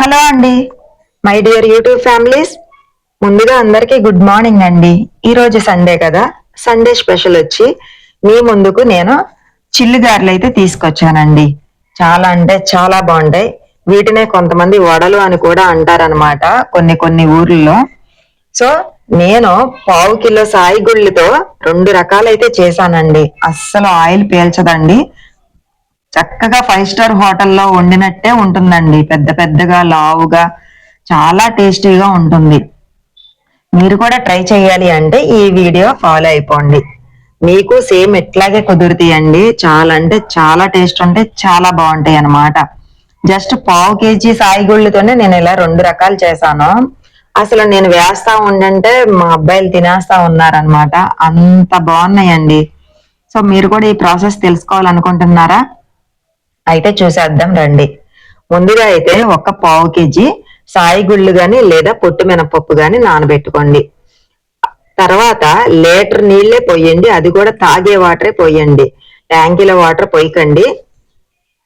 Hello అండి. My dear YouTube families ముందుగా అందరికీ గుడ్ మార్నింగ్ అండి. ఈ రోజు సండే కదా. సండే స్పెషల్ వచ్చి మీ ముందుకు నేను చిల్లుగారెలు అయితే తీసుకొచ్చానండి. చాలా అంటే చాలా బాగుంటాయి. వీటినే కొంతమంది వడలు అని కూడా అంటారనమాట కొన్ని కొన్ని ఊర్లలో. సో నేను పావు కిలో సాయి గుళ్ళతో రెండు రకాలైతే చేశానండి. అస్సలు ఆయిల్ పీల్చదండి. చక్కగా ఫైవ్ స్టార్ హోటల్లో వండినట్టే ఉంటుందండి. పెద్ద పెద్దగా లావుగా చాలా టేస్టీగా ఉంటుంది. మీరు కూడా ట్రై చేయాలి అంటే ఈ వీడియో ఫాలో అయిపోండి. మీకు సేమ్ ఎట్లాగే కుదురుతాయండి. చాలా అంటే చాలా టేస్ట్ ఉంటే చాలా బాగుంటాయి అన్నమాట. జస్ట్ పావు కేజీ సాయిగుళ్ళతోనే నేను ఇలా రెండు రకాలు చేశాను. అసలు నేను వేస్తా ఉండంటే మా అబ్బాయిలు తినేస్తా ఉన్నారనమాట అంత బాగున్నాయండి. సో మీరు కూడా ఈ ప్రాసెస్ తెలుసుకోవాలనుకుంటున్నారా? అయితే చూసేద్దాం రండి. ముందుగా అయితే ఒక పావు కేజీ సాయి గుళ్ళు గాని లేదా పొట్టు మినపప్పు గాని నానబెట్టుకోండి. తర్వాత లీటర్ నీళ్ళే పోయండి అది కూడా తాగే వాటరే పోయండి. ట్యాంకీల వాటర్ పోయకండి.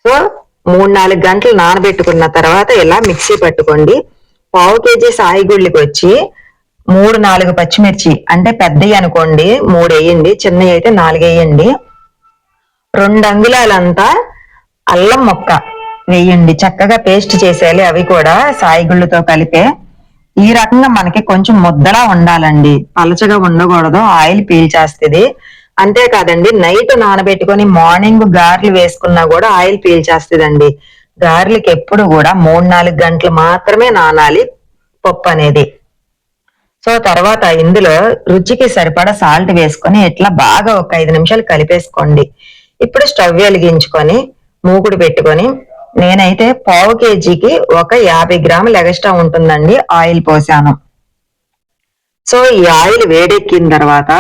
సో మూడు నాలుగు గంటలు నానబెట్టుకున్న తర్వాత ఇలా మిక్సీ పట్టుకోండి. పావు కేజీ సాయి గుళ్ళకి వచ్చి మూడు నాలుగు పచ్చిమిర్చి అంటే పెద్దవి అనుకోండి మూడు వేయండి చిన్నవి అయితే నాలుగు వేయండి. రెండు అంగుళాలంతా అల్లం మొక్క వేయండి చక్కగా పేస్ట్ చేసేయాలి. అవి కూడా సాయిగుళ్ళతో కలిపే. ఈ రకంగా మనకి కొంచెం ముద్దలా ఉండాలండి. పలచగా ఉండకూడదు. ఆయిల్ పీల్చేస్తుంది అంతేకాదండి నైట్ నానబెట్టుకొని మార్నింగ్ గారెలు వేసుకున్నా కూడా ఆయిల్ పీల్చేస్తుందండి గార్లకి ఎప్పుడు కూడా మూడు నాలుగు గంటలు మాత్రమే నానాలి పప్పు అనేది. సో తర్వాత ఇందులో రుచికి సరిపడా సాల్ట్ వేసుకొని ఇట్లా బాగా ఒక ఐదు నిమిషాలు కలిపేసుకోండి. ఇప్పుడు స్టవ్ వెలిగించుకొని మూకుడు పెట్టుకొని నేనైతే పావు కేజీకి ఒక యాభై గ్రాములు ఎగస్ట్రా ఉంటుందండి ఆయిల్ పోసాను. సో ఈ ఆయిల్ వేడెక్కిన తర్వాత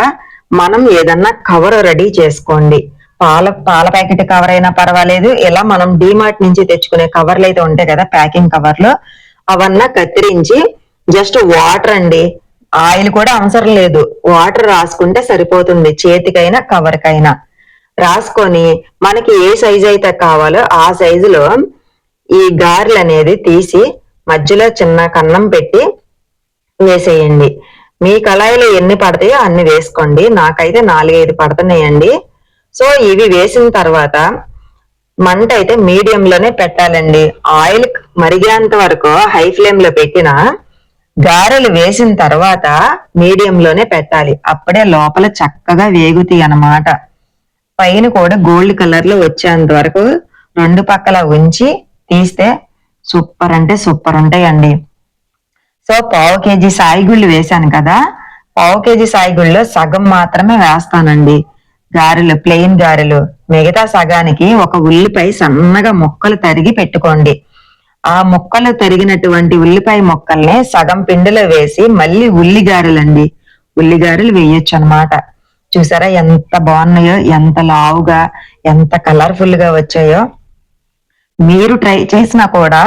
మనం ఏదన్నా కవర్ రెడీ చేసుకోండి. పాల పాల ప్యాకెట్ కవర్ అయినా పర్వాలేదు. ఇలా మనం డిమార్ట్ నుంచి తెచ్చుకునే కవర్లు అయితే ఉంటాయి కదా ప్యాకింగ్ కవర్లు. అవన్నా కత్తిరించి జస్ట్ వాటర్ అండి. ఆయిల్ కూడా అవసరం లేదు. వాటర్ రాసుకుంటే సరిపోతుంది చేతికైనా కవర్కైనా. రాసుకొని మనకి ఏ సైజు అయితే కావాలో ఆ సైజులో ఈ గారెలు అనేది తీసి మధ్యలో చిన్న కన్నం పెట్టి వేసేయండి. మీ కళాయిలో ఎన్ని పడతాయో అన్ని వేసుకోండి. నాకైతే నాలుగైదు పడుతున్నాయండి. సో ఇవి వేసిన తర్వాత మంట అయితే మీడియంలోనే పెట్టాలండి. ఆయిల్ మరిగేంత వరకు హై ఫ్లేమ్లో పెట్టిన గారెలు వేసిన తర్వాత మీడియంలోనే పెట్టాలి. అప్పుడే లోపల చక్కగా వేగుతాయి అన్నమాట. పైన కూడా గోల్డ్ కలర్లో వచ్చేంత వరకు రెండు పక్కల ఉంచి తీస్తే సూపర్ అంటే సూపర్ ఉంటాయండి. సో పావు కేజీ సాయిగుళ్ళు వేశాను కదా పావు కేజీ సాయిగుళ్ళలో సగం మాత్రమే వేస్తానండి. గారెలు ప్లెయిన్ గారెలు. మిగతా సగానికి ఒక ఉల్లిపాయ సన్నగా ముక్కలు తరిగి పెట్టుకోండి. ఆ ముక్కలు తరిగినటువంటి ఉల్లిపాయ ముక్కల్ని సగం పిండిలో వేసి మళ్ళీ ఉల్లి ఉల్లిగారెలు ఉల్లి గారెలు వేయొచ్చు అనమాట చూసారా? ఎంత బాగున్నాయో ఎంత లావుగా ఎంత కలర్ఫుల్గా వచ్చాయో. మీరు ట్రై చేసినా కూడా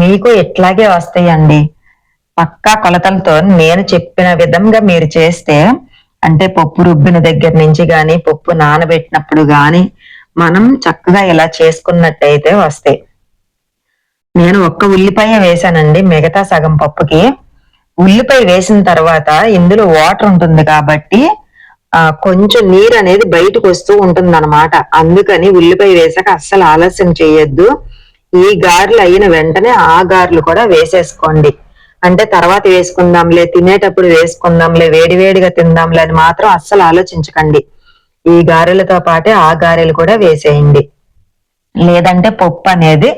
మీకు ఇట్లాగే వస్తాయండి. పక్కా కొలతలతో నేను చెప్పిన విధంగా మీరు చేస్తే అంటే పప్పు రుబ్బిన దగ్గర నుంచి గాని పప్పు నానబెట్టినప్పుడు గాని మనం చక్కగా ఇలా చేసుకున్నట్టయితే వస్తాయి. నేను ఒక్క ఉల్లిపాయ వేసానండి మిగతా సగం పప్పుకి. ఉల్లిపాయ వేసిన తర్వాత ఇందులో వాటర్ ఉంటుంది కాబట్టి ఆ కొంచెం నీరు అనేది బయటకు వస్తూ ఉంటుంది అనమాట అందుకని ఉల్లిపాయ వేసాక అస్సలు ఆలస్యం చేయొద్దు. ఈ గారెలు అయిన వెంటనే ఆ గారెలు కూడా వేసేసుకోండి. అంటే తర్వాత వేసుకుందాంలే తినేటప్పుడు వేసుకుందాంలే వేడివేడిగా తిందాంలే అని మాత్రం అస్సలు ఆలోచించకండి. ఈ గారెలతో పాటే ఆ గారెలు కూడా వేసేయండి. లేదంటే పప్పు అనేది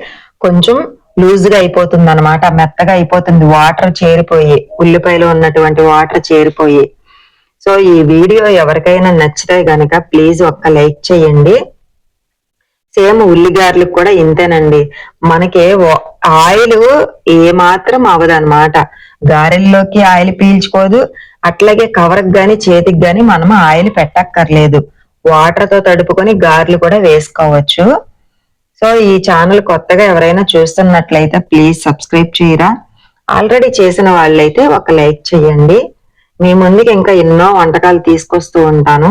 కొంచెం లూజ్గా అయిపోతుంది అనమాట మెత్తగా అయిపోతుంది వాటర్ చేరిపోయి ఉల్లిపాయలో ఉన్నటువంటి వాటర్ చేరిపోయి. సో ఈ వీడియో ఎవరికైనా నచ్చితే గనక ప్లీజ్ ఒక్క లైక్ చేయండి. సేమ్ ఉల్లిగారులకు కూడా ఇంతేనండి. మనకి ఆయిల్ ఏమాత్రం మాత్రం అవదనమాట గారెల్లోకి ఆయిల్ పీల్చుకోదు. అట్లాగే కవర్కి గాని చేతికి గాని మనం ఆయిల్ పెట్టక్కర్లేదు. వాటర్తో తడుపుకొని గారెలు కూడా వేసుకోవచ్చు. సో ఈ ఛానల్ కొత్తగా ఎవరైనా చూస్తున్నట్లయితే ప్లీజ్ సబ్స్క్రైబ్ చేయరా. ఆల్రెడీ చేసిన వాళ్ళైతే ఒక లైక్ చేయండి. మీ ముందుకి ఇంకా ఎన్నో వంటకాలు తీసుకొస్తూ ఉంటాను.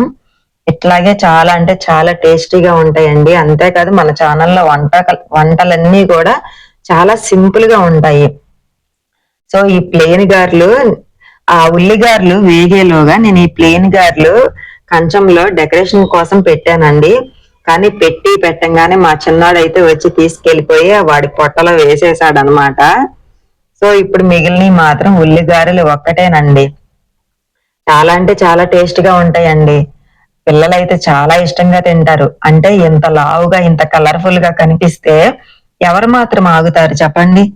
ఇట్లాగే చాలా అంటే చాలా టేస్టీగా ఉంటాయండి. అంతేకాదు మన ఛానల్లో వంట వంటలన్నీ కూడా చాలా సింపుల్గా ఉంటాయి. సో ఈ ప్లేన్ గార్లు ఆ ఉల్లిగారలు వేగేలోగా నేను ఈ ప్లేన్ గార్లు కంచంలో డెకరేషన్ కోసం పెట్టానండి. కానీ పెట్టి పెట్టంగానే మా చిన్నాడైతే వచ్చి తీసుకెళ్ళిపోయి వాడి పొట్టలో వేసేసాడనమాట. సో ఇప్పుడు మిగిలినవి మాత్రం ఉల్లిగారెలు ఒక్కటేనండి. చాలా అంటే చాలా టేస్ట్గా ఉంటాయండి. పిల్లలైతే చాలా ఇష్టంగా తింటారు. అంటే ఇంత లావుగా ఇంత కలర్ఫుల్గా కనిపిస్తే ఎవరు మాత్రం ఆగుతారు చెప్పండి?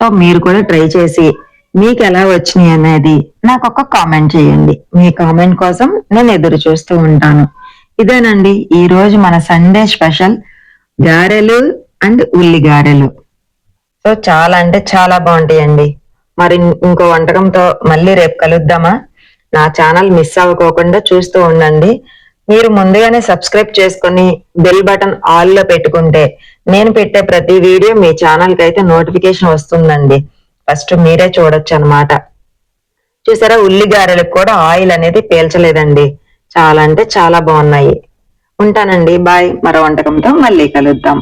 సో మీరు కూడా ట్రై చేసి మీకు ఎలా వచ్చినాయి అనేది నాకు ఒక కామెంట్ చేయండి. మీ కామెంట్ కోసం నేను ఎదురు చూస్తూ ఉంటాను. ఇదేనండి ఈ రోజు మన సండే స్పెషల్ గారెలు అండ్ ఉల్లి గారెలు. సో చాలా అంటే చాలా బాగుంటాయండి. మరి ఇంకో వంటకంతో మళ్ళీ రేపు కలుద్దామా? నా ఛానల్ మిస్ అవ్వకోకుండా చూస్తూ ఉండండి. మీరు ముందుగానే సబ్స్క్రైబ్ చేసుకొని బెల్ బటన్ ఆల్లో పెట్టుకుంటే నేను పెట్టే ప్రతి వీడియో మీ ఛానల్కి అయితే నోటిఫికేషన్ వస్తుందండి. ఫస్ట్ మీరే చూడొచ్చు అనమాట చూసారా ఉల్లి గారెలకు కూడా ఆయిల్ అనేది పీల్చలేదండి. చాలా అంటే చాలా బాగున్నాయి. ఉంటానండి బాయ్. మరో వంటకంతో మళ్ళీ కలుద్దాం.